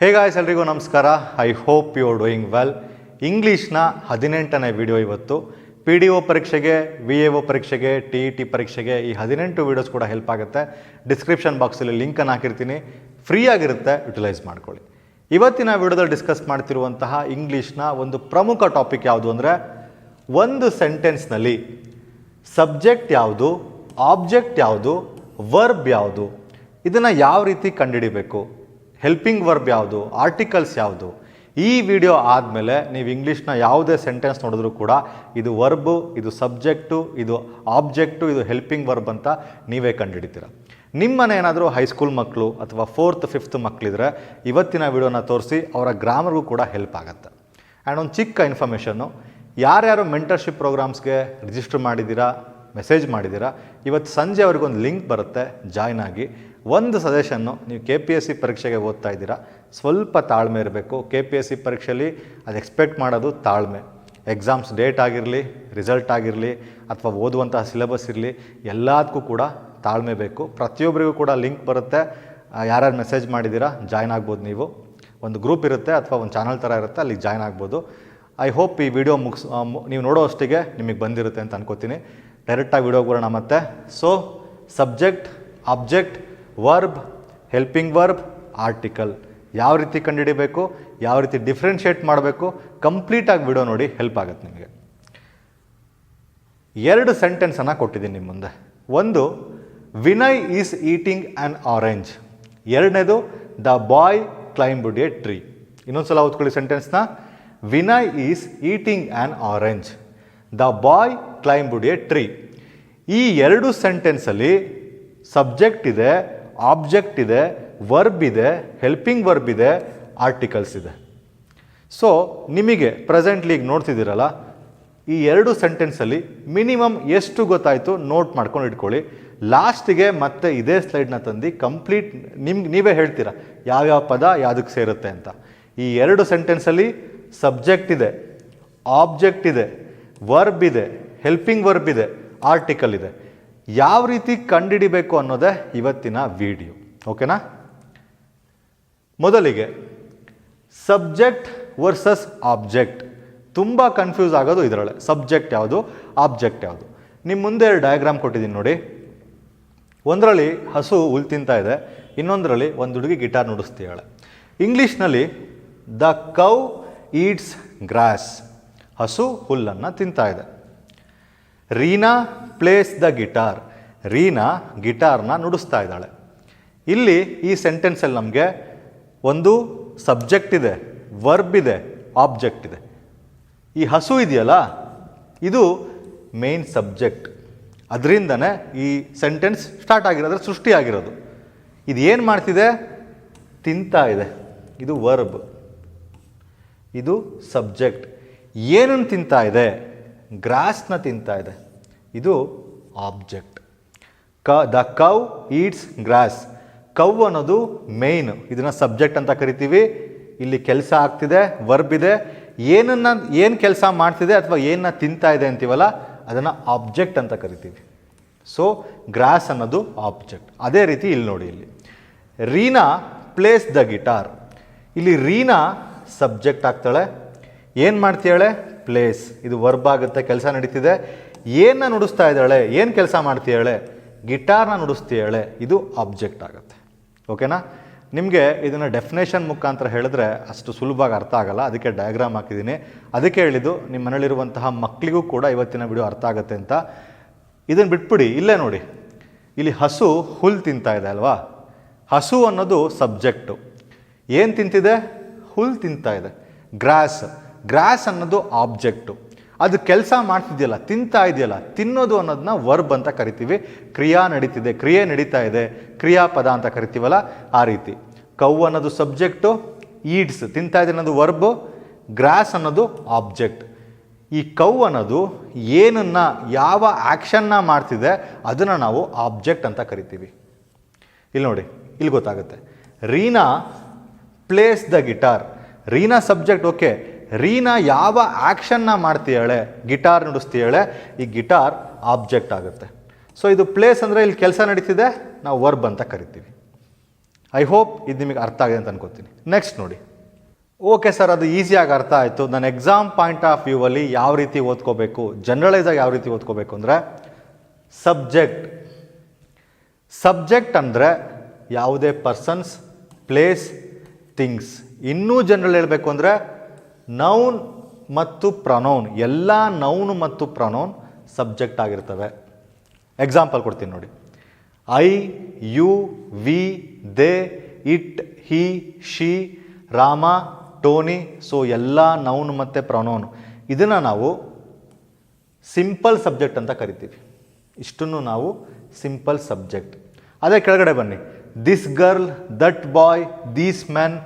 ಹೇ guys ಎಲ್ರಿಗೂ ನಮಸ್ಕಾರ. I hope you are doing well ಇಂಗ್ಲೀಷ್ನ ಹದಿನೆಂಟನೇ ವಿಡಿಯೋ ಇವತ್ತು. ಪಿ ಡಿ ಒ ಪರೀಕ್ಷೆಗೆ ವಿ ಎ ಒ ಪರೀಕ್ಷೆಗೆ ಟಿ ಇ ಟಿ ಪರೀಕ್ಷೆಗೆ ಈ ಹದಿನೆಂಟು ವೀಡಿಯೋಸ್ ಕೂಡ ಹೆಲ್ಪ್ ಆಗುತ್ತೆ. ಡಿಸ್ಕ್ರಿಪ್ಷನ್ ಬಾಕ್ಸಲ್ಲಿ ಲಿಂಕನ್ನು ಹಾಕಿರ್ತೀನಿ. ಫ್ರೀ ಆಗಿರುತ್ತೆ ಯುಟಿಲೈಸ್ ಮಾಡ್ಕೊಳ್ಳಿ. ಇವತ್ತಿನ ವಿಡಿಯೋದಲ್ಲಿ ಡಿಸ್ಕಸ್ ಮಾಡ್ತಿರುವಂತಹ ಇಂಗ್ಲೀಷ್ನ ಒಂದು ಪ್ರಮುಖ ಟಾಪಿಕ್ ಯಾವುದು ಅಂದರೆ, ಒಂದು ಸೆಂಟೆನ್ಸ್ನಲ್ಲಿ ಸಬ್ಜೆಕ್ಟ್ ಯಾವುದು ಆಬ್ಜೆಕ್ಟ್ ಯಾವುದು ವರ್ಬ್ ಯಾವುದು, ಇದನ್ನು ಯಾವ ರೀತಿ ಕಂಡುಹಿಡಿಬೇಕು? ಹೆಲ್ಪಿಂಗ್ ವರ್ಬ್ ಯಾವುದು ಆರ್ಟಿಕಲ್ಸ್ ಯಾವುದು, ಈ ವಿಡಿಯೋ ಆದಮೇಲೆ ನೀವು ಇಂಗ್ಲೀಷ್ನ ಯಾವುದೇ ಸೆಂಟೆನ್ಸ್ ನೋಡಿದ್ರೂ ಕೂಡ ಇದು ವರ್ಬು ಇದು ಸಬ್ಜೆಕ್ಟು ಇದು ಆಬ್ಜೆಕ್ಟು ಇದು ಹೆಲ್ಪಿಂಗ್ ವರ್ಬ್ ಅಂತ ನೀವೇ ಕಂಡುಹಿಡಿತೀರ. ನಿಮ್ಮನೆ ಏನಾದರೂ ಹೈಸ್ಕೂಲ್ ಮಕ್ಕಳು ಅಥವಾ ಫೋರ್ತ್ ಫಿಫ್ತ್ ಮಕ್ಕಳಿದ್ರೆ ಇವತ್ತಿನ ವಿಡಿಯೋನ ತೋರಿಸಿ ಅವರ ಗ್ರಾಮರ್ಗೂ ಕೂಡ ಹೆಲ್ಪ್ ಆಗುತ್ತೆ. ಆ್ಯಂಡ್ ಒಂದು ಚಿಕ್ಕ ಇನ್ಫಾರ್ಮೇಷನ್ನು ಯಾರ್ಯಾರು ಮೆಂಟರ್ಶಿಪ್ ಪ್ರೋಗ್ರಾಮ್ಸ್ಗೆ ರಿಜಿಸ್ಟರ್ ಮಾಡಿದ್ದೀರಾ ಮೆಸೇಜ್ ಮಾಡಿದ್ದೀರಾ, ಇವತ್ತು ಸಂಜೆ ಅವ್ರಿಗೊಂದು ಲಿಂಕ್ ಬರುತ್ತೆ ಜಾಯ್ನ್ ಆಗಿ. ಒಂದು ಸಜೆಷನ್ನು ನೀವು ಕೆ ಪಿ ಎಸ್ ಸಿ ಪರೀಕ್ಷೆಗೆ ಓದ್ತಾ ಇದ್ದೀರಾ. ಸ್ವಲ್ಪ ತಾಳ್ಮೆ ಇರಬೇಕು. ಕೆ ಪಿ ಎಸ್ ಸಿ ಪರೀಕ್ಷೆಯಲ್ಲಿ ಅದು ಎಕ್ಸ್ಪೆಕ್ಟ್ ಮಾಡೋದು ತಾಳ್ಮೆ. ಎಕ್ಸಾಮ್ಸ್ ಡೇಟ್ ಆಗಿರಲಿ ರಿಸಲ್ಟ್ ಆಗಿರಲಿ, ಅಥವಾ ಓದುವಂತಹ ಸಿಲೆಬಸ್ ಇರಲಿ ಎಲ್ಲದಕ್ಕೂ ಕೂಡ ತಾಳ್ಮೆ ಬೇಕು. ಪ್ರತಿಯೊಬ್ಬರಿಗೂ ಕೂಡ ಲಿಂಕ್ ಬರುತ್ತೆ. ಯಾರ್ಯಾರು ಮೆಸೇಜ್ ಮಾಡಿದ್ದೀರಾ ಜಾಯ್ನ್ ಆಗ್ಬೋದು ನೀವು. ಒಂದು ಗ್ರೂಪ್ ಇರುತ್ತೆ ಅಥವಾ ಒಂದು ಚಾನಲ್ ಥರ ಇರುತ್ತೆ ಅಲ್ಲಿಗೆ ಜಾಯ್ನ್ ಆಗ್ಬೋದು. ಐ ಹೋಪ್ ಈ ವಿಡಿಯೋ ಮುಗಿಸ್ ನೀವು ನೋಡೋ ಅಷ್ಟಿಗೆ ನಿಮಗೆ ಬಂದಿರುತ್ತೆ ಅಂತ ಅನ್ಕೋತೀನಿ. ಡೈರೆಕ್ಟಾಗಿ ವಿಡಿಯೋ ಬರೋಣ ಮತ್ತೆ. So subject object verb helping verb article ಯಾವ ರೀತಿ ಕಂಡುಹಿಡಿಬೇಕು, ಯಾವ ರೀತಿ ಡಿಫ್ರೆನ್ಷಿಯೇಟ್ ಮಾಡಬೇಕು ಕಂಪ್ಲೀಟಾಗಿ ವಿಡಿಯೋ ನೋಡಿ ಹೆಲ್ಪ್ ಆಗುತ್ತೆ ನಿಮಗೆ. ಎರಡು ಸೆಂಟೆನ್ಸನ್ನು ಕೊಟ್ಟಿದ್ದೀನಿ ನಿಮ್ಮ ಮುಂದೆ. ಒಂದು, Vinay is eating an orange ಎರಡನೇದು the boy climbed a tree ಇನ್ನೊಂದು ಸಲ ಓದ್ಕೊಳ್ಳಿ ಸೆಂಟೆನ್ಸ್ನ Vinay is eating an orange the boy climbed a tree ಈ ಎರಡು ಸೆಂಟೆನ್ಸಲ್ಲಿ ಸಬ್ಜೆಕ್ಟ್ ಇದೆ ಆಬ್ಜೆಕ್ಟ್ ಇದೆ ವರ್ಬ್ ಇದೆ ಹೆಲ್ಪಿಂಗ್ ವರ್ಬ್ ಇದೆ ಆರ್ಟಿಕಲ್ಸ್ ಇದೆ. ಸೊ ನಿಮಗೆ ಪ್ರೆಸೆಂಟ್ಲಿ ಈಗ ನೋಡ್ತಿದ್ದೀರಲ್ಲ, ಈ ಎರಡು ಸೆಂಟೆನ್ಸಲ್ಲಿ ಮಿನಿಮಮ್ ಎಷ್ಟು ಗೊತ್ತಾಯಿತು ನೋಟ್ ಮಾಡ್ಕೊಂಡು ಇಟ್ಕೊಳ್ಳಿ. ಲಾಸ್ಟಿಗೆ ಮತ್ತೆ ಇದೇ ಸ್ಲೈಡ್ನ ತಂದು ಕಂಪ್ಲೀಟ್ ನಿಮ್ಗೆ ನೀವೇ ಹೇಳ್ತೀರಾ ಯಾವ್ಯಾವ ಪದ ಯಾವುದಕ್ಕೆ ಸೇರುತ್ತೆ ಅಂತ. ಈ ಎರಡು ಸೆಂಟೆನ್ಸಲ್ಲಿ ಸಬ್ಜೆಕ್ಟ್ ಇದೆ ಆಬ್ಜೆಕ್ಟ್ ಇದೆ ವರ್ಬ್ ಇದೆ ಹೆಲ್ಪಿಂಗ್ ವರ್ಬ್ ಇದೆ ಆರ್ಟಿಕಲ್ ಇದೆ. ಯಾವ ರೀತಿ ಕಂಡುಹಿಡಿಬೇಕು ಅನ್ನೋದೇ ಇವತ್ತಿನ ವಿಡಿಯೋ. ಓಕೆನಾ? ಮೊದಲಿಗೆ ಸಬ್ಜೆಕ್ಟ್ ವರ್ಸಸ್ ಆಬ್ಜೆಕ್ಟ್. ತುಂಬ ಕನ್ಫ್ಯೂಸ್ ಆಗೋದು ಇದರೊಳಗೆ. ಸಬ್ಜೆಕ್ಟ್ ಯಾವುದು? ಆಬ್ಜೆಕ್ಟ್ ಯಾವುದು? ನಿಮ್ಮ ಮುಂದೆ ಡಯಾಗ್ರಾಮ್ ಕೊಟ್ಟಿದ್ದೀನಿ ನೋಡಿ. ಒಂದರಲ್ಲಿ ಹಸು ಹುಲ್ ತಿಂತಾ ಇದೆ, ಇನ್ನೊಂದರಲ್ಲಿ ಒಂದು ಹುಡುಗಿ ಗಿಟಾರ್ ನುಡಿಸ್ತೀಯಾಳೆ ಇಂಗ್ಲೀಷ್ನಲ್ಲಿ ದ ಕೌ ಈಟ್ಸ್ ಗ್ರಾಸ್. ಹಸು ಹುಲ್ಲನ್ನು ತಿಂತಾ ಇದೆ. Reena plays the guitar Reena ಗಿಟಾರ್ನ ನುಡಿಸ್ತಾ ಇದ್ದಾಳೆ. ಇಲ್ಲಿ ಈ ಸೆಂಟೆನ್ಸಲ್ಲಿ ನಮಗೆ ಒಂದು ಸಬ್ಜೆಕ್ಟ್ ಇದೆ ವರ್ಬ್ ಇದೆ ಆಬ್ಜೆಕ್ಟ್ ಇದೆ. ಈ ಹಸು ಇದೆಯಲ್ಲ, ಇದು ಮೇನ್ ಸಬ್ಜೆಕ್ಟ್ ಅದರಿಂದನೇ ಈ ಸೆಂಟೆನ್ಸ್ ಸ್ಟಾರ್ಟ್ ಆಗಿರೋದ್ರೆ ಸೃಷ್ಟಿಯಾಗಿರೋದು ಇದು ಏನು ಮಾಡ್ತಿದೆ? ತಿಂತಾ ಇದೆ. ಇದು ವರ್ಬ್ ಇದು ಸಬ್ಜೆಕ್ಟ್ ಏನನ್ನು ತಿಂತಾ ಇದೆ? ಗ್ರಾಸ್ನ ತಿಂತಾ ಇದೆ. ಇದು ಆಬ್ಜೆಕ್ಟ್ ಕ the cow eats grass cow ಅನ್ನೋದು ಮೇಯ್ನ್ ಇದನ್ನು ಸಬ್ಜೆಕ್ಟ್ ಅಂತ ಕರಿತೀವಿ. ಇಲ್ಲಿ ಕೆಲಸ ಆಗ್ತಿದೆ ವರ್ಬ್ ಇದೆ. ಏನನ್ನ, ಏನು ಕೆಲಸ ಮಾಡ್ತಿದೆ ಅಥವಾ ಏನನ್ನ ತಿಂತಾ ಇದೆ ಅಂತೀವಲ್ಲ, ಅದನ್ನು ಆಬ್ಜೆಕ್ಟ್ ಅಂತ ಕರಿತೀವಿ. ಸೊ ಗ್ರಾಸ್ ಅನ್ನೋದು ಆಬ್ಜೆಕ್ಟ್ ಅದೇ ರೀತಿ ಇಲ್ಲಿ ನೋಡಿ ಇಲ್ಲಿ. ರೀನಾ ಪ್ಲೇಸ್ ದ ಗಿಟಾರ್ ಇಲ್ಲಿ ರೀನಾ ಸಬ್ಜೆಕ್ಟ್ ಆಗ್ತಾಳೆ. ಏನು ಮಾಡ್ತೀಯಾಳೆ? ಪ್ಲೇಸ್ ಇದು ವರ್ಬ್ ಆಗುತ್ತೆ, ಕೆಲಸ ನಡೀತಿದೆ. ಏನನ್ನ ನುಡಿಸ್ತಾ ಇದ್ದಾಳೆ? ಏನು ಕೆಲಸ ಮಾಡ್ತೀಯಾಳೆ ಗಿಟಾರ್ನ ನುಡಿಸ್ತೀಯಾಳೆ ಇದು ಆಬ್ಜೆಕ್ಟ್ ಆಗುತ್ತೆ. ಓಕೆನಾ ನಿಮಗೆ ಇದನ್ನು ಡೆಫಿನೇಷನ್ ಮುಖಾಂತರ ಹೇಳಿದ್ರೆ ಅಷ್ಟು ಸುಲಭವಾಗಿ ಅರ್ಥ ಆಗಲ್ಲ. ಅದಕ್ಕೆ ಡಯಾಗ್ರಾಮ್ ಹಾಕಿದ್ದೀನಿ. ಅದಕ್ಕೆ ಹೇಳಿದ್ದು ನಿಮ್ಮ ಮನೇಲಿರುವಂತಹ ಮಕ್ಕಳಿಗೂ ಕೂಡ ಇವತ್ತಿನ ವಿಡಿಯೋ ಅರ್ಥ ಆಗುತ್ತೆ ಅಂತ. ಇದನ್ನು ಬಿಟ್ಬಿಡಿ. ಇಲ್ಲೇ ನೋಡಿ. ಇಲ್ಲಿ ಹಸು ಹುಲ್ ತಿಂತಾ ಇದೆ ಅಲ್ವಾ? ಹಸು ಅನ್ನೋದು ಸಬ್ಜೆಕ್ಟು ಏನು ತಿಂತಿದೆ? ಹುಲ್ ತಿಂತಾ ಇದೆ. ಗ್ರಾಸ್ ಗ್ರಾಸ್ ಅನ್ನೋದು ಆಬ್ಜೆಕ್ಟು ಅದು ಕೆಲಸ ಮಾಡ್ತಿದೆಯಲ್ಲ, ತಿಂತಾ ಇದೆಯಲ್ಲ, ತಿನ್ನೋದು ಅನ್ನೋದನ್ನ ವರ್ಬ್ ಅಂತ ಕರಿತೀವಿ. ಕ್ರಿಯಾ ನಡೀತಿದೆ, ಕ್ರಿಯೆ ನಡೀತಾ ಇದೆ. ಕ್ರಿಯಾಪದ ಅಂತ ಕರಿತೀವಲ್ಲ ಆ ರೀತಿ. ಕೌ ಅನ್ನೋದು ಸಬ್ಜೆಕ್ಟು, ಈಡ್ಸ್, ತಿಂತಾ ಇದೆ ಅನ್ನೋದು ವರ್ಬು, ಗ್ರಾಸ್ ಅನ್ನೋದು ಆಬ್ಜೆಕ್ಟ್. ಈ ಕೌ ಅನ್ನೋದು ಏನನ್ನ, ಯಾವ ಆ್ಯಕ್ಷನ್ನ ಮಾಡ್ತಿದೆ, ಅದನ್ನು ನಾವು ಆಬ್ಜೆಕ್ಟ್ ಅಂತ ಕರಿತೀವಿ. ಇಲ್ಲಿ ನೋಡಿ ಇಲ್ಲಿ ಗೊತ್ತಾಗುತ್ತೆ. Reena plays the guitar. Reena subject, okay. Reena ಯಾವ ಆ್ಯಕ್ಷನ್ನ ಮಾಡ್ತೀಯಾಳೆ? ಗಿಟಾರ್ ನುಡಿಸ್ತೀಯಾಳೆ? ಈ ಗಿಟಾರ್ ಆಬ್ಜೆಕ್ಟ್ ಆಗುತ್ತೆ. ಸೊ ಇದು ಪ್ಲೇಸ್ ಅಂದರೆ ಇಲ್ಲಿ ಕೆಲಸ ನಡೀತಿದೆ. ನಾವು ವರ್ಬ್ ಅಂತ ಕರಿತೀವಿ. ಐ ಹೋಪ್ ಇದು ನಿಮಗೆ ಅರ್ಥ ಆಗಿದೆ ಅಂತ ಅನ್ಕೋತೀನಿ. ನೆಕ್ಸ್ಟ್ ನೋಡಿ. ಓಕೆ ಸರ್ ಅದು ಈಸಿಯಾಗಿ ಅರ್ಥ ಆಯಿತು. ನನ್ನ ಎಕ್ಸಾಮ್ ಪಾಯಿಂಟ್ ಆಫ್ ವ್ಯೂವಲ್ಲಿ ಯಾವ ರೀತಿ ಓದ್ಕೋಬೇಕು ಜನರಲೈಸಾಗಿ ಯಾವ ರೀತಿ ಓದ್ಕೋಬೇಕು ಅಂದರೆ ಸಬ್ಜೆಕ್ಟ್ ಸಬ್ಜೆಕ್ಟ್ ಅಂದರೆ ಯಾವುದೇ ಪರ್ಸನ್ಸ್ ಪ್ಲೇಸ್ ಥಿಂಗ್ಸ್ ಇನ್ನೂ ಜನರಲ್ ಹೇಳಬೇಕು ಅಂದರೆ ನೌನ್ ಮತ್ತು ಪ್ರನೌನ್, ಎಲ್ಲ ನೌನ್ ಮತ್ತು ಪ್ರನೌನ್ ಸಬ್ಜೆಕ್ಟ್ ಆಗಿರ್ತವೆ. ಎಕ್ಸಾಂಪಲ್ ಕೊಡ್ತೀನಿ ನೋಡಿ. I, you, we, they, it, he, she, Rama, Tony, so ಎಲ್ಲ ನೌನ್ ಮತ್ತು ಪ್ರನೌನ್. ಇದನ್ನು ನಾವು ಸಿಂಪಲ್ ಸಬ್ಜೆಕ್ಟ್ ಅಂತ ಕರಿತೀವಿ. ಇಷ್ಟನ್ನು ನಾವು ಸಿಂಪಲ್ ಸಬ್ಜೆಕ್ಟ್. ಅದೇ ಕೆಳಗಡೆ ಬನ್ನಿ. This girl that boy these man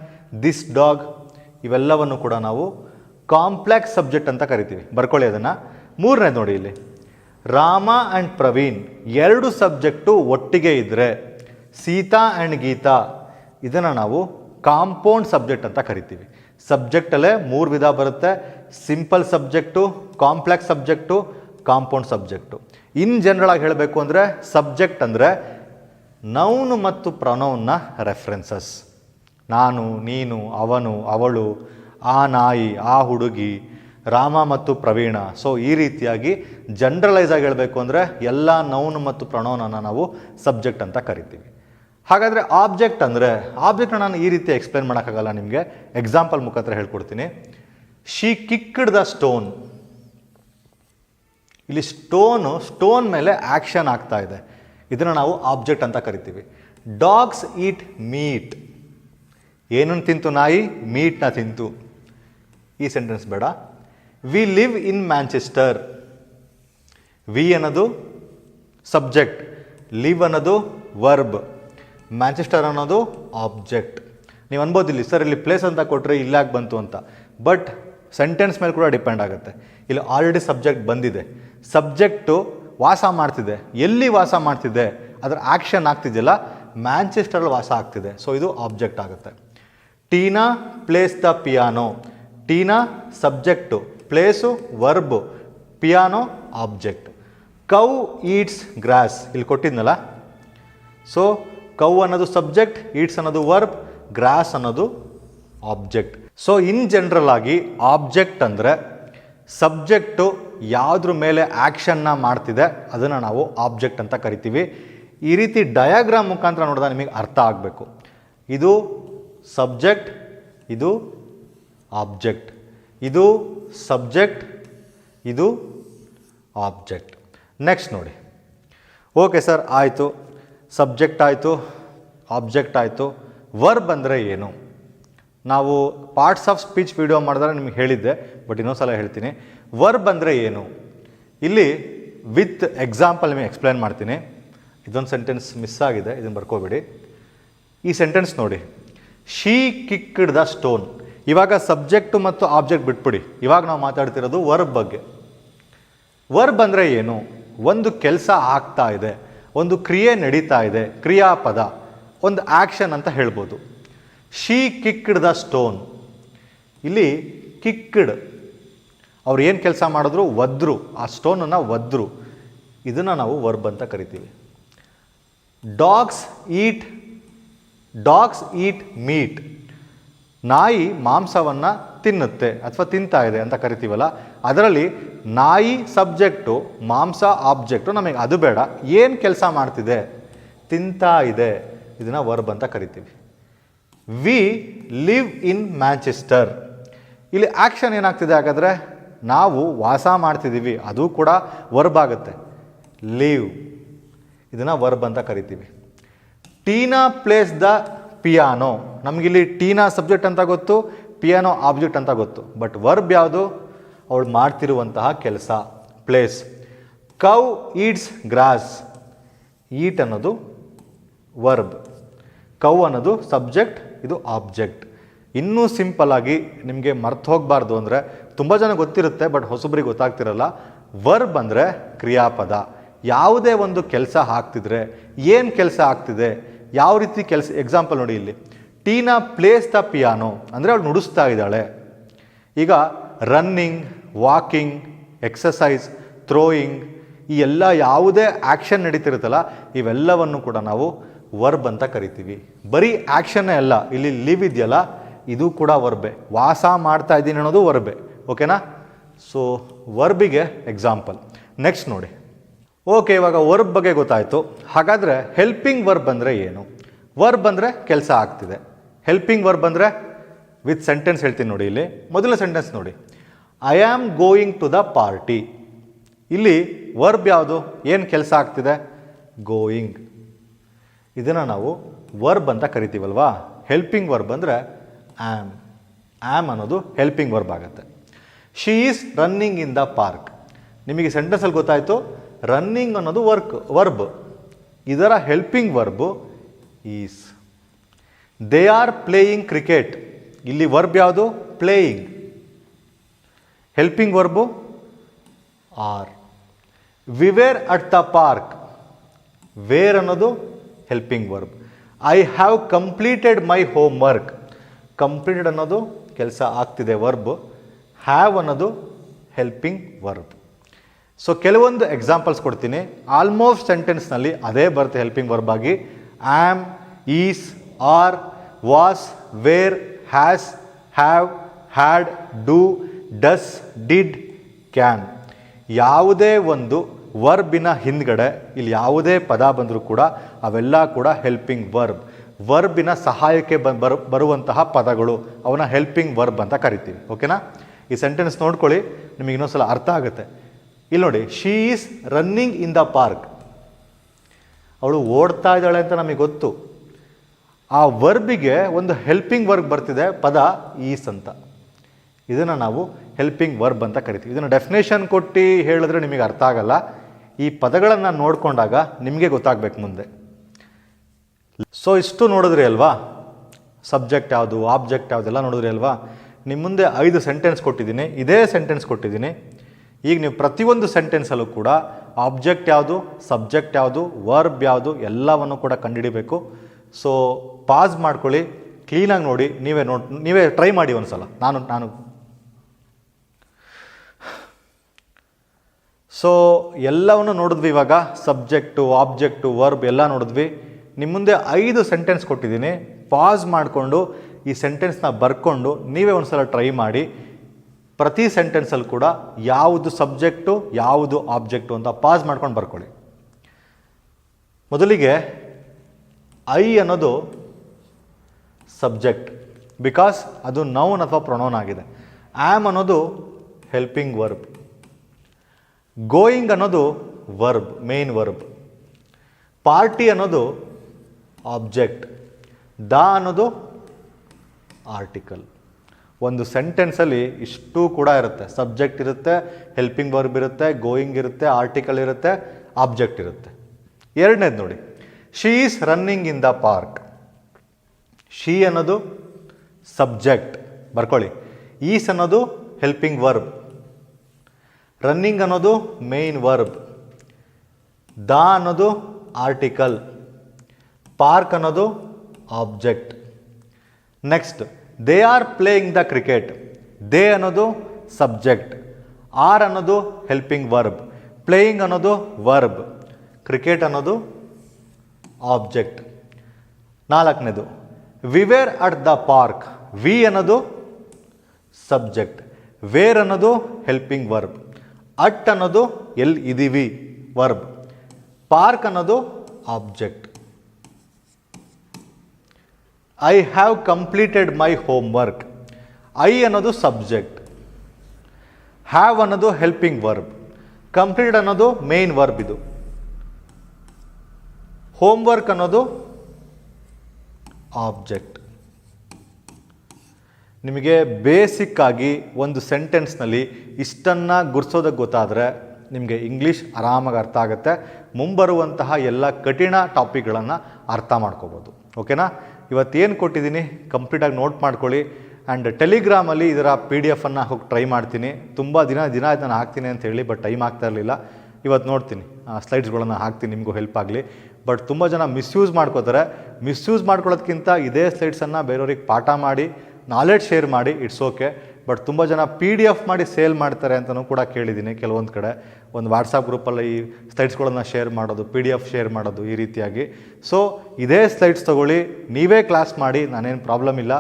this dog ಇವೆಲ್ಲವನ್ನು ಕೂಡ ನಾವು ಕಾಂಪ್ಲೆಕ್ಸ್ ಸಬ್ಜೆಕ್ಟ್ ಅಂತ ಕರಿತೀವಿ. ಬರ್ಕೊಳ್ಳಿ ಅದನ್ನು. ಮೂರನೇದು ನೋಡಿ ಇಲ್ಲಿ. ರಾಮ ಆ್ಯಂಡ್ ಪ್ರವೀಣ್ ಎರಡು ಸಬ್ಜೆಕ್ಟು ಒಟ್ಟಿಗೆ ಇದ್ದರೆ ಸೀತಾ ಆ್ಯಂಡ್ ಗೀತಾ ಇದನ್ನು ನಾವು ಕಾಂಪೌಂಡ್ ಸಬ್ಜೆಕ್ಟ್ ಅಂತ ಕರಿತೀವಿ. ಸಬ್ಜೆಕ್ಟಲ್ಲೇ ಮೂರು ವಿಧ ಬರುತ್ತೆ. Simple subject complex subject compound subject in general ಆಗಿ ಹೇಳಬೇಕು ಅಂದರೆ ಸಬ್ಜೆಕ್ಟ್ ಅಂದರೆ ನೌನು ಮತ್ತು ಪ್ರನೌನ್ನ ರೆಫರೆನ್ಸಸ್ ನಾನು, ನೀನು, ಅವನು, ಅವಳು, ಆ ನಾಯಿ, ಆ ಹುಡುಗಿ, ರಾಮ ಮತ್ತು ಪ್ರವೀಣ. ಸೊ ಈ ರೀತಿಯಾಗಿ ಜನ್ರಲೈಸ್ ಆಗಿ ಹೇಳಬೇಕು ಅಂದರೆ ಎಲ್ಲ ನೌನು ಮತ್ತು ಪ್ರಣೋನನ್ನು ನಾವು ಸಬ್ಜೆಕ್ಟ್ ಅಂತ ಕರಿತೀವಿ. ಹಾಗಾದರೆ ಆಬ್ಜೆಕ್ಟ್ ಅಂದರೆ ಆಬ್ಜೆಕ್ಟ್ನ ನಾನು ಈ ರೀತಿ ಎಕ್ಸ್ಪ್ಲೇನ್ ಮಾಡೋಕ್ಕಾಗಲ್ಲ ನಿಮಗೆ. ಎಕ್ಸಾಂಪಲ್ ಮುಖಾಂತರ ಹೇಳ್ಕೊಡ್ತೀನಿ. ಶಿ ಕಿಕ್ಡ್ ದ ಸ್ಟೋನ್ ಇಲ್ಲಿ ಸ್ಟೋನು ಸ್ಟೋನ್ ಮೇಲೆ ಆ್ಯಕ್ಷನ್ ಆಗ್ತಾ ಇದೆ. ಇದನ್ನು ನಾವು ಆಬ್ಜೆಕ್ಟ್ ಅಂತ ಕರಿತೀವಿ. ಡಾಗ್ಸ್ ಈಟ್ ಮೀಟ್ ಏನನ್ನು ತಿಂತು ನಾಯಿ? ಮೀಟ್ನ ತಿಂತು. ಈ ಸೆಂಟೆನ್ಸ್ ಬೇಡ. We live in Manchester we ಅನ್ನೋದು ಸಬ್ಜೆಕ್ಟ್ ಲಿವ್ ಅನ್ನೋದು ವರ್ಬ್ ಮ್ಯಾಂಚೆಸ್ಟರ್ ಅನ್ನೋದು ಆಬ್ಜೆಕ್ಟ್ ನೀವು ಅನ್ಬೋದು ಇಲ್ಲಿ ಸರ್, ಇಲ್ಲಿ ಪ್ಲೇಸ್ ಅಂತ ಕೊಟ್ಟರೆ ಇಲ್ಲಾಗಿ ಬಂತು ಅಂತ? ಬಟ್ ಸೆಂಟೆನ್ಸ್ ಮೇಲೆ ಕೂಡ ಡಿಪೆಂಡ್ ಆಗುತ್ತೆ. ಇಲ್ಲಿ ಆಲ್ರೆಡಿ ಸಬ್ಜೆಕ್ಟ್ ಬಂದಿದೆ. ಸಬ್ಜೆಕ್ಟು ವಾಸ ಮಾಡ್ತಿದೆ. ಎಲ್ಲಿ ವಾಸ ಮಾಡ್ತಿದೆ? ಅದರ ಆ್ಯಕ್ಷನ್ ಆಗ್ತಿದೆಯಲ್ಲ? ಮ್ಯಾಂಚೆಸ್ಟರಲ್ಲಿ ವಾಸ ಆಗ್ತಿದೆ. ಸೊ ಇದು ಆಬ್ಜೆಕ್ಟ್ ಆಗುತ್ತೆ. Tina plays the piano Tina subject plays verb piano object cow eats grass ಇಲ್ಲಿ ಕೊಟ್ಟಿದ್ನಲ್ಲ? ಸೊ ಕೌ ಅನ್ನೋದು ಸಬ್ಜೆಕ್ಟ್ ಈಟ್ಸ್ ಅನ್ನೋದು ವರ್ಬ್ ಗ್ರಾಸ್ ಅನ್ನೋದು ಆಬ್ಜೆಕ್ಟ್ ಸೊ ಇನ್ ಜನರಲ್ ಆಗಿ ಆಬ್ಜೆಕ್ಟ್ ಅಂದರೆ ಸಬ್ಜೆಕ್ಟು ಯಾವುದ್ರ ಮೇಲೆ ಆ್ಯಕ್ಷನ್ನ ಮಾಡ್ತಿದೆ, ಅದನ್ನು ನಾವು ಆಬ್ಜೆಕ್ಟ್ ಅಂತ ಕರಿತೀವಿ. ಈ ರೀತಿ ಡಯಾಗ್ರಾಮ್ ಮುಖಾಂತರ ನೋಡಿದಾಗ ನಿಮಗೆ ಅರ್ಥ ಆಗಬೇಕು. ಇದು ಸಬ್ಜೆಕ್ಟ್, ಇದು ಆಬ್ಜೆಕ್ಟ್. ಇದು ಸಬ್ಜೆಕ್ಟ್, ಇದು ಆಬ್ಜೆಕ್ಟ್. ನೆಕ್ಸ್ಟ್ ನೋಡಿ. ಓಕೆ ಸರ್, ಆಯಿತು. ಸಬ್ಜೆಕ್ಟ್ ಆಯಿತು, ಆಬ್ಜೆಕ್ಟ್ ಆಯಿತು. ವರ್ಬ್ ಅಂದರೆ ಏನು? ನಾವು ಪಾರ್ಟ್ಸ್ ಆಫ್ ಸ್ಪೀಚ್ ವಿಡಿಯೋ ಮಾಡಿದ್ರೆ ನಿಮಗೆ ಹೇಳಿದ್ದೆ, ಬಟ್ ಇನ್ನೊಂದು ಸಲ ಹೇಳ್ತೀನಿ. ವರ್ಬ್ ಅಂದರೆ ಏನು? ಇಲ್ಲಿ ವಿತ್ ಎಕ್ಸಾಂಪಲ್ ನಿಮಗೆ ಎಕ್ಸ್ಪ್ಲೇನ್ ಮಾಡ್ತೀನಿ. ಇದೊಂದು ಸೆಂಟೆನ್ಸ್ ಮಿಸ್ ಆಗಿದೆ, ಇದನ್ನು ಬರ್ಕೋಬೇಡಿ. ಈ ಸೆಂಟೆನ್ಸ್ ನೋಡಿ. She kicked the stone. ಇವಾಗ ಸಬ್ಜೆಕ್ಟು ಮತ್ತು ಆಬ್ಜೆಕ್ಟ್ ಬಿಟ್ಬಿಡಿ. ಇವಾಗ ನಾವು ಮಾತಾಡ್ತಿರೋದು ವರ್ಬ್ ಬಗ್ಗೆ. ವರ್ಬ್ ಅಂದರೆ ಏನು? ಒಂದು ಕೆಲಸ ಆಗ್ತಾ ಇದೆ. ಒಂದು ಕ್ರಿಯೆ ನಡೀತಾ ಇದೆ. ಕ್ರಿಯಾಪದ. ಒಂದು ಆ್ಯಕ್ಷನ್ ಅಂತ ಹೇಳ್ಬೋದು. She kicked the stone. ಇಲ್ಲಿ ಕಿಕ್ಡ್ ಅವ್ರು ಏನು ಕೆಲಸ ಮಾಡಿದ್ರು? ಒದ್ರು ಆ ಸ್ಟೋನನ್ನು ಒದ್ರು ಇದನ್ನು ನಾವು ವರ್ಬ್ ಅಂತ ಕರಿತೀವಿ. Dogs eat dogs eat meat ನಾಯಿ ಮಾಂಸವನ್ನು ತಿನ್ನುತ್ತೆ ಅಥವಾ ತಿಂತಾ ಇದೆ ಅಂತ ಕರಿತೀವಲ್ಲ, ಅದರಲ್ಲಿ ನಾಯಿ ಸಬ್ಜೆಕ್ಟು ಮಾಂಸ ಆಬ್ಜೆಕ್ಟು ನಮಗೆ ಅದು ಬೇಡ. ಏನು ಕೆಲಸ ಮಾಡ್ತಿದೆ? ತಿಂತಾ ಇದೆ. ಇದನ್ನು ವರ್ಬ್ ಅಂತ ಕರಿತೀವಿ. ವಿ ಲಿವ್ ಇನ್ ಮ್ಯಾಂಚೆಸ್ಟರ್ ಇಲ್ಲಿ ಆ್ಯಕ್ಷನ್ ಏನಾಗ್ತಿದೆ ಹಾಗಾದರೆ? ನಾವು ವಾಸ ಮಾಡ್ತಿದ್ದೀವಿ ಅದು ಕೂಡ ವರ್ಬ್ ಆಗುತ್ತೆ. ಲೀವ್ ಇದನ್ನು ವರ್ಬ್ ಅಂತ ಕರಿತೀವಿ. ಟೀನಾ ಪ್ಲೇಸ್ ದ ಪಿಯಾನೋ ನಮಗಿಲ್ಲಿ ಟೀನಾ ಸಬ್ಜೆಕ್ಟ್ ಅಂತ ಗೊತ್ತು ಪಿಯಾನೋ ಆಬ್ಜೆಕ್ಟ್ ಅಂತ ಗೊತ್ತು. ಬಟ್ ವರ್ಬ್ ಯಾವುದು? ಅವಳು ಮಾಡ್ತಿರುವಂತಹ ಕೆಲಸ plays cow eats grass eat ಅನ್ನೋದು ವರ್ಬ್ ಕೌ ಅನ್ನೋದು ಸಬ್ಜೆಕ್ಟ್ ಇದು ಆಬ್ಜೆಕ್ಟ್ ಇನ್ನೂ ಸಿಂಪಲ್ ಆಗಿ ನಿಮಗೆ ಮರ್ತು ಹೋಗಬಾರ್ದು ಅಂದರೆ ತುಂಬ ಜನ ಗೊತ್ತಿರುತ್ತೆ ಬಟ್ ಹೊಸಬ್ರಿಗೆ ಗೊತ್ತಾಗ್ತಿರಲ್ಲ. ವರ್ಬ್ ಅಂದರೆ ಕ್ರಿಯಾಪದ. ಯಾವುದೇ ಒಂದು ಕೆಲಸ ಆಗ್ತಿದ್ರೆ ಏನು ಕೆಲಸ ಆಗ್ತಿದೆ? ಯಾವ ರೀತಿ ಕೆಲಸ ಎಕ್ಸಾಂಪಲ್ ನೋಡಿ ಇಲ್ಲಿ. ಟೀನಾ ಪ್ಲೇಸ್ ದ ಪಿಯಾನೋ ಅಂದರೆ ಅವಳು ನುಡಿಸ್ತಾ ಇದ್ದಾಳೆ. ಈಗ ರನ್ನಿಂಗ್ ವಾಕಿಂಗ್ ಎಕ್ಸಸೈಸ್ ಥ್ರೋಯಿಂಗ್ ಈ ಎಲ್ಲ ಯಾವುದೇ ಆ್ಯಕ್ಷನ್ ನಡೀತಿರುತ್ತಲ್ಲ, ಇವೆಲ್ಲವನ್ನು ಕೂಡ ನಾವು ವರ್ಬ್ ಅಂತ ಕರಿತೀವಿ. ಬರೀ ಆ್ಯಕ್ಷನ್ನೇ ಅಲ್ಲ, ಇಲ್ಲಿ ಲಿವ್ ಇದೆಯಲ್ಲ, ಇದು ಕೂಡ ವರ್ಬೆ ವಾಸ ಮಾಡ್ತಾ ಇದ್ದೀನಿ ಅನ್ನೋದು ವರ್ಬೆ ಓಕೆನಾ ಸೊ ವರ್ಬಿಗೆ ಎಕ್ಸಾಂಪಲ್ ನೆಕ್ಸ್ಟ್ ನೋಡಿ. ಓಕೆ, ಇವಾಗ ವರ್ಬ್ ಬಗ್ಗೆ ಗೊತ್ತಾಯಿತು. ಹಾಗಾದರೆ ಹೆಲ್ಪಿಂಗ್ ವರ್ಬ್ ಅಂದರೆ ಏನು? ವರ್ಬ್ ಅಂದರೆ ಕೆಲಸ ಆಗ್ತಿದೆ. ಹೆಲ್ಪಿಂಗ್ ವರ್ಬ್ ಅಂದರೆ ವಿತ್ ಸೆಂಟೆನ್ಸ್ ಹೇಳ್ತೀನಿ ನೋಡಿ ಇಲ್ಲಿ. ಮೊದಲ ಸೆಂಟೆನ್ಸ್ ನೋಡಿ. I am going to the party ಇಲ್ಲಿ ವರ್ಬ್ ಯಾವುದು? ಏನು ಕೆಲಸ ಆಗ್ತಿದೆ? ಗೋಯಿಂಗ್ ಇದನ್ನು ನಾವು ವರ್ಬ್ ಅಂತ ಕರಿತೀವಲ್ವಾ? ಹೆಲ್ಪಿಂಗ್ ವರ್ಬ್ ಅಂದರೆ ಆ್ಯಮ್ ಆ್ಯಮ್ ಅನ್ನೋದು ಹೆಲ್ಪಿಂಗ್ ವರ್ಬ್ ಆಗುತ್ತೆ. She is running in the park ನಿಮಗೆ ಸೆಂಟೆನ್ಸಲ್ಲಿ ಗೊತ್ತಾಯಿತು? ರನ್ನಿಂಗ್ ಅನ್ನೋದು ವರ್ಕ್ ವರ್ಬ್ ಇದರ helping verb is they are playing cricket ಇಲ್ಲಿ ವರ್ಬ್ ಯಾವುದು? Playing helping verb are we were at the park were ಅನ್ನೋದು? Helping verb I have completed my homework completed ಅನ್ನೋದು ಕೆಲಸ ಆಗ್ತಿದೆ ವರ್ಬ್ ಹ್ಯಾವ್ ಅನ್ನೋದು helping verb so ಕೆಲವೊಂದು examples ಕೊಡ್ತೀನಿ. Almost ಸೆಂಟೆನ್ಸ್ನಲ್ಲಿ ಅದೇ ಬರುತ್ತೆ ಹೆಲ್ಪಿಂಗ್ ವರ್ಬ್ ಆಗಿ am is are was were has have had do does did can ಯಾವುದೇ ಒಂದು ವರ್ಬಿನ ಹಿಂದ್ಗಡೆ, ಇಲ್ಲಿ ಯಾವುದೇ ಪದ ಬಂದರೂ ಕೂಡ ಅವೆಲ್ಲ ಕೂಡ ಹೆಲ್ಪಿಂಗ್ ವರ್ಬ್ ವರ್ಬಿನ ಸಹಾಯಕ್ಕೆ ಬರು, ಬರುವಂತಹ ಪದಗಳು ಅವನ ಹೆಲ್ಪಿಂಗ್ ವರ್ಬ್ ಅಂತ ಕರಿತೀವಿ. ಓಕೆನಾ ಈ ಸೆಂಟೆನ್ಸ್ ನೋಡ್ಕೊಳ್ಳಿ, ನಿಮಗೆ ಇನ್ನೊಂದ್ಸಲ ಅರ್ಥ ಆಗುತ್ತೆ. ಇಲ್ಲಿ ನೋಡಿ she is running in the park ಅವಳು ಓಡ್ತಾ ಇದ್ದಾಳೆ ಅಂತ ನಮಗೆ ಗೊತ್ತು. ಆ ವರ್ಬಿಗೆ ಒಂದು ಹೆಲ್ಪಿಂಗ್ ವರ್ಬ್ ಬರ್ತಿದೆ, ಪದ ಈಸ್ ಅಂತ. ಇದನ್ನು ನಾವು ಹೆಲ್ಪಿಂಗ್ ವರ್ಬ್ ಅಂತ ಕರಿತೀವಿ. ಇದನ್ನು ಡೆಫಿನೇಷನ್ ಕೊಟ್ಟು ಹೇಳಿದ್ರೆ ನಿಮಗೆ ಅರ್ಥ ಆಗಲ್ಲ. ಈ ಪದಗಳನ್ನು ನೋಡಿಕೊಂಡಾಗ ನಿಮಗೆ ಗೊತ್ತಾಗಬೇಕು ಮುಂದೆ. ಸೊ ಇಷ್ಟು ನೋಡಿದ್ರಿ ಅಲ್ವಾ? ಸಬ್ಜೆಕ್ಟ್ ಯಾವುದು ಆಬ್ಜೆಕ್ಟ್ ಯಾವುದೆಲ್ಲ ನೋಡಿದ್ರಿ ಅಲ್ವಾ? ನಿಮ್ಮ ಮುಂದೆ ಐದು ಸೆಂಟೆನ್ಸ್ ಕೊಟ್ಟಿದ್ದೀನಿ. ಇದೇ ಸೆಂಟೆನ್ಸ್ ಕೊಟ್ಟಿದ್ದೀನಿ. ಈಗ ನೀವು ಪ್ರತಿಯೊಂದು ಸೆಂಟೆನ್ಸಲ್ಲೂ ಕೂಡ ಆಬ್ಜೆಕ್ಟ್ ಯಾವುದು ಸಬ್ಜೆಕ್ಟ್ ಯಾವುದು ವರ್ಬ್ ಯಾವುದು ಎಲ್ಲವನ್ನು ಕೂಡ ಕಂಡುಹಿಡಿಬೇಕು. ಸೊ ಪಾಸ್ ಮಾಡ್ಕೊಳ್ಳಿ ಕ್ಲೀನಾಗಿ ನೋಡಿ, ನೀವೇ ನೋಡ್, ನೀವೇ ಟ್ರೈ ಮಾಡಿ ಒಂದು ಸಲ ನಾನು ನಾನು. ಸೊ ಎಲ್ಲವನ್ನು ನೋಡಿದ್ವಿ ಇವಾಗ ಸಬ್ಜೆಕ್ಟು ಆಬ್ಜೆಕ್ಟು ವರ್ಬ್ ಎಲ್ಲ ನೋಡಿದ್ವಿ. ನಿಮ್ಮ ಮುಂದೆ ಐದು ಸೆಂಟೆನ್ಸ್ ಕೊಟ್ಟಿದ್ದೀನಿ. ಪಾಸ್ ಮಾಡಿಕೊಂಡು ಈ ಸೆಂಟೆನ್ಸ್ನ ಬರ್ಕೊಂಡು ನೀವೇ ಒಂದು ಸಲ ಟ್ರೈ ಮಾಡಿ. ಪ್ರತಿ ಸೆಂಟೆನ್ಸಲ್ಲಿ ಕೂಡ ಯಾವುದು ಸಬ್ಜೆಕ್ಟು, ಯಾವುದು ಆಬ್ಜೆಕ್ಟು ಅಂತ ಪಾಸ್ ಮಾಡ್ಕೊಂಡು ಬರ್ಕೊಳ್ಳಿ. ಮೊದಲಿಗೆ ಐ ಅನ್ನೋದು ಸಬ್ಜೆಕ್ಟ್, ಬಿಕಾಸ್ ಅದು ನೌನ್ ಅಥವಾ ಪ್ರೊನೌನ್ ಆಗಿದೆ. ಆ್ಯಮ್ ಅನ್ನೋದು ಹೆಲ್ಪಿಂಗ್ ವರ್ಬ್. ಗೋಯಿಂಗ್ ಅನ್ನೋದು ವರ್ಬ್, ಮೇನ್ ವರ್ಬ್. ಪಾರ್ಟಿ ಅನ್ನೋದು ಆಬ್ಜೆಕ್ಟ್. ದ ಅನ್ನೋದು ಆರ್ಟಿಕಲ್. ಒಂದು ಸೆಂಟೆನ್ಸಲ್ಲಿ ಇಷ್ಟು ಕೂಡ ಇರುತ್ತೆ. ಸಬ್ಜೆಕ್ಟ್ ಇರುತ್ತೆ ಹೆಲ್ಪಿಂಗ್ ವರ್ಬ್ ಇರುತ್ತೆ ಗೋಯಿಂಗ್ ಇರುತ್ತೆ ಆರ್ಟಿಕಲ್ ಇರುತ್ತೆ ಆಬ್ಜೆಕ್ಟ್ ಇರುತ್ತೆ. ಎರಡನೇದು ನೋಡಿ. She is running in the park she ಅನ್ನೋದು ಸಬ್ಜೆಕ್ಟ್ ಬರ್ಕೊಳ್ಳಿ. ಈಸ್ ಅನ್ನೋದು ಹೆಲ್ಪಿಂಗ್ ವರ್ಬ್ ರನ್ನಿಂಗ್ ಅನ್ನೋದು ಮೇನ್ ವರ್ಬ್ ದ ಅನ್ನೋದು ಆರ್ಟಿಕಲ್ ಪಾರ್ಕ್ ಅನ್ನೋದು object next they are playing the cricket they ಅನ್ನೋದು ಸಬ್ಜೆಕ್ಟ್ ಆರ್ ಅನ್ನೋದು ಹೆಲ್ಪಿಂಗ್ ವರ್ಬ್ ಪ್ಲೇಯಿಂಗ್ ಅನ್ನೋದು ವರ್ಬ್ ಕ್ರಿಕೆಟ್ ಅನ್ನೋದು ಆಬ್ಜೆಕ್ಟ್ ನಾಲ್ಕನೇದು we were at the park we ಅನ್ನೋದು ಸಬ್ಜೆಕ್ಟ್ ವೇರ್ ಅನ್ನೋದು ಹೆಲ್ಪಿಂಗ್ ವರ್ಬ್ ಅಟ್ ಅನ್ನೋದು ಎಲ್ ಇದ್ದೀವಿ? ವರ್ಬ್ ಪಾರ್ಕ್ ಅನ್ನೋದು object I have completed my homework I ಅನ್ನೋದು ಸಬ್ಜೆಕ್ಟ್ ಹ್ಯಾವ್ ಅನ್ನೋದು ಹೆಲ್ಪಿಂಗ್ ವರ್ಬ್ ಕಂಪ್ಲೀಟ್ ಅನ್ನೋದು ಮೇನ್ ವರ್ಬ್ ಇದು. ಹೋಮ್ ವರ್ಕ್ ಅನ್ನೋದು ಆಬ್ಜೆಕ್ಟ್ ನಿಮಗೆ ಬೇಸಿಕ್ ಆಗಿ ಒಂದು ಸೆಂಟೆನ್ಸ್ನಲ್ಲಿ ಇಷ್ಟನ್ನು ಗುರ್ಸೋದಕ್ಕೆ ಗೊತ್ತಾದರೆ ನಿಮಗೆ ಇಂಗ್ಲೀಷ್ ಆರಾಮಾಗಿ ಅರ್ಥ ಆಗುತ್ತೆ. ಮುಂಬರುವಂತಹ ಎಲ್ಲ ಕಠಿಣ ಟಾಪಿಕ್ಗಳನ್ನು ಅರ್ಥ ಮಾಡ್ಕೋಬೋದು. ಓಕೆನಾ ಇವತ್ತೇನು ಕೊಟ್ಟಿದ್ದೀನಿ ಕಂಪ್ಲೀಟಾಗಿ ನೋಟ್ ಮಾಡ್ಕೊಳ್ಳಿ. ಆ್ಯಂಡ್ ಟೆಲಿಗ್ರಾಮಲ್ಲಿ ಇದರ ಪಿ ಡಿ ಎಫನ್ನು ಹೋಗಿ ಟ್ರೈ ಮಾಡ್ತೀನಿ. ತುಂಬ ದಿನ ದಿನ ಇದನ್ನು ನಾನು ಹಾಕ್ತೀನಿ ಅಂತ ಹೇಳಿ ಬಟ್ ಟೈಮ್ ಆಗ್ತಾ ಇರಲಿಲ್ಲ. ಇವತ್ತು ನೋಡ್ತೀನಿ. ಸ್ಲೈಡ್ಸ್ಗಳನ್ನು ಹಾಕ್ತೀನಿ, ನಿಮಗೂ ಹೆಲ್ಪ್ ಆಗಲಿ. ಬಟ್ ತುಂಬ ಜನ ಮಿಸ್ಯೂಸ್ ಮಾಡ್ಕೋತಾರೆ. ಮಿಸ್ಯೂಸ್ ಮಾಡ್ಕೊಳ್ಳೋದಕ್ಕಿಂತ ಇದೇ ಸ್ಲೈಡ್ಸನ್ನು ಬೇರೆಯವ್ರಿಗೆ ಪಾಠ ಮಾಡಿ ನಾಲೆಡ್ಜ್ ಶೇರ್ ಮಾಡಿ ಇಟ್ಸ್ ಓಕೆ ಬಟ್ ತುಂಬ ಜನ ಪಿ ಡಿ ಎಫ್ ಮಾಡಿ ಸೇಲ್ ಮಾಡ್ತಾರೆ ಅಂತಲೂ ಕೂಡ ಕೇಳಿದ್ದೀನಿ ಕೆಲವೊಂದು ಕಡೆ. ಒಂದು ವಾಟ್ಸಪ್ ಗ್ರೂಪಲ್ಲಿ ಈ ಸ್ಲೈಡ್ಸ್ಗಳನ್ನು ಶೇರ್ ಮಾಡೋದು ಪಿ ಡಿ ಎಫ್ ಶೇರ್ ಮಾಡೋದು ಈ ರೀತಿಯಾಗಿ. ಸೊ ಇದೇ ಸ್ಲೈಡ್ಸ್ ತೊಗೊಳ್ಳಿ. ನೀವೇ ಕ್ಲಾಸ್ ಮಾಡಿ, ನಾನೇನು ಪ್ರಾಬ್ಲಮ್ ಇಲ್ಲ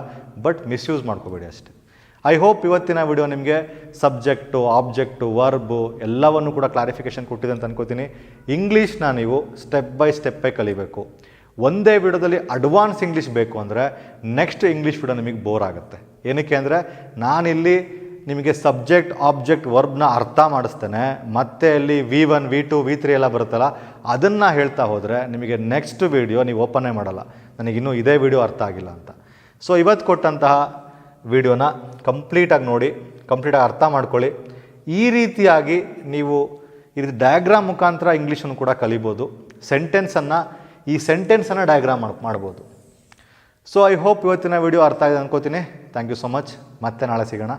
ಬಟ್ ಮಿಸ್ಯೂಸ್ ಮಾಡ್ಕೋಬೇಡಿ ಅಷ್ಟೇ. ಐ ಹೋಪ್ ಇವತ್ತಿನ ವಿಡಿಯೋ ನಿಮಗೆ ಸಬ್ಜೆಕ್ಟು ಆಬ್ಜೆಕ್ಟು ವರ್ಬು ಎಲ್ಲವನ್ನು ಕೂಡ ಕ್ಲಾರಿಫಿಕೇಷನ್ ಕೊಟ್ಟಿದೆ ಅಂತ ಅನ್ಕೋತೀನಿ. ಇಂಗ್ಲೀಷ್ನ ನೀವು ಸ್ಟೆಪ್ ಬೈ ಸ್ಟೆಪ್ಪೇ ಕಲಿಬೇಕು. ಒಂದೇ ವಿಡಿಯೋದಲ್ಲಿ ಅಡ್ವಾನ್ಸ್ ಇಂಗ್ಲೀಷ್ ಬೇಕು ಅಂದರೆ ನೆಕ್ಸ್ಟ್ ಇಂಗ್ಲೀಷ್ ವಿಡಿಯೋ ನಿಮಗೆ ಬೋರ್ ಆಗುತ್ತೆ. ಏನಕ್ಕೆ ಅಂದರೆ ನಾನಿಲ್ಲಿ ನಿಮಗೆ ಸಬ್ಜೆಕ್ಟ್ ಆಬ್ಜೆಕ್ಟ್ ವರ್ಬ್ನ ಅರ್ಥ ಮಾಡಿಸ್ತೇನೆ, ಮತ್ತೆ ಅಲ್ಲಿ V one V two V three ಎಲ್ಲ ಬರುತ್ತಲ್ಲ, ಅದನ್ನು ಹೇಳ್ತಾ ಹೋದರೆ ನಿಮಗೆ ನೆಕ್ಸ್ಟ್ ವಿಡಿಯೋ ನೀವು ಓಪನೇ ಮಾಡಲ್ಲ. ನನಗಿನ್ನೂ ಇದೇ ವಿಡಿಯೋ ಅರ್ಥ ಆಗಿಲ್ಲ ಅಂತ. ಸೊ ಇವತ್ತು ಕೊಟ್ಟಂತಹ ವಿಡಿಯೋನ ಕಂಪ್ಲೀಟಾಗಿ ನೋಡಿ ಕಂಪ್ಲೀಟಾಗಿ ಅರ್ಥ ಮಾಡ್ಕೊಳ್ಳಿ. ಈ ರೀತಿಯಾಗಿ ನೀವು ಇದು ಡಯಾಗ್ರಾಮ್ ಮುಖಾಂತರ ಇಂಗ್ಲೀಷನ್ನು ಕೂಡ ಕಲಿಬೋದು. ಸೆಂಟೆನ್ಸನ್ನು ಈ ಸೆಂಟೆನ್ಸನ್ನು ಡಯಾಗ್ರಾಮ್ ಮಾಡಿ ಮಾಡ್ಬೋದು. ಸೊ ಐ ಹೋಪ್ ಇವತ್ತಿನ ವಿಡಿಯೋ ಅರ್ಥ ಆಗಿದೆ ಅನ್ಕೋತೀನಿ. ಥ್ಯಾಂಕ್ ಯು ಸೊ ಮಚ್ ಮತ್ತೆ ನಾಳೆ ಸಿಗೋಣ.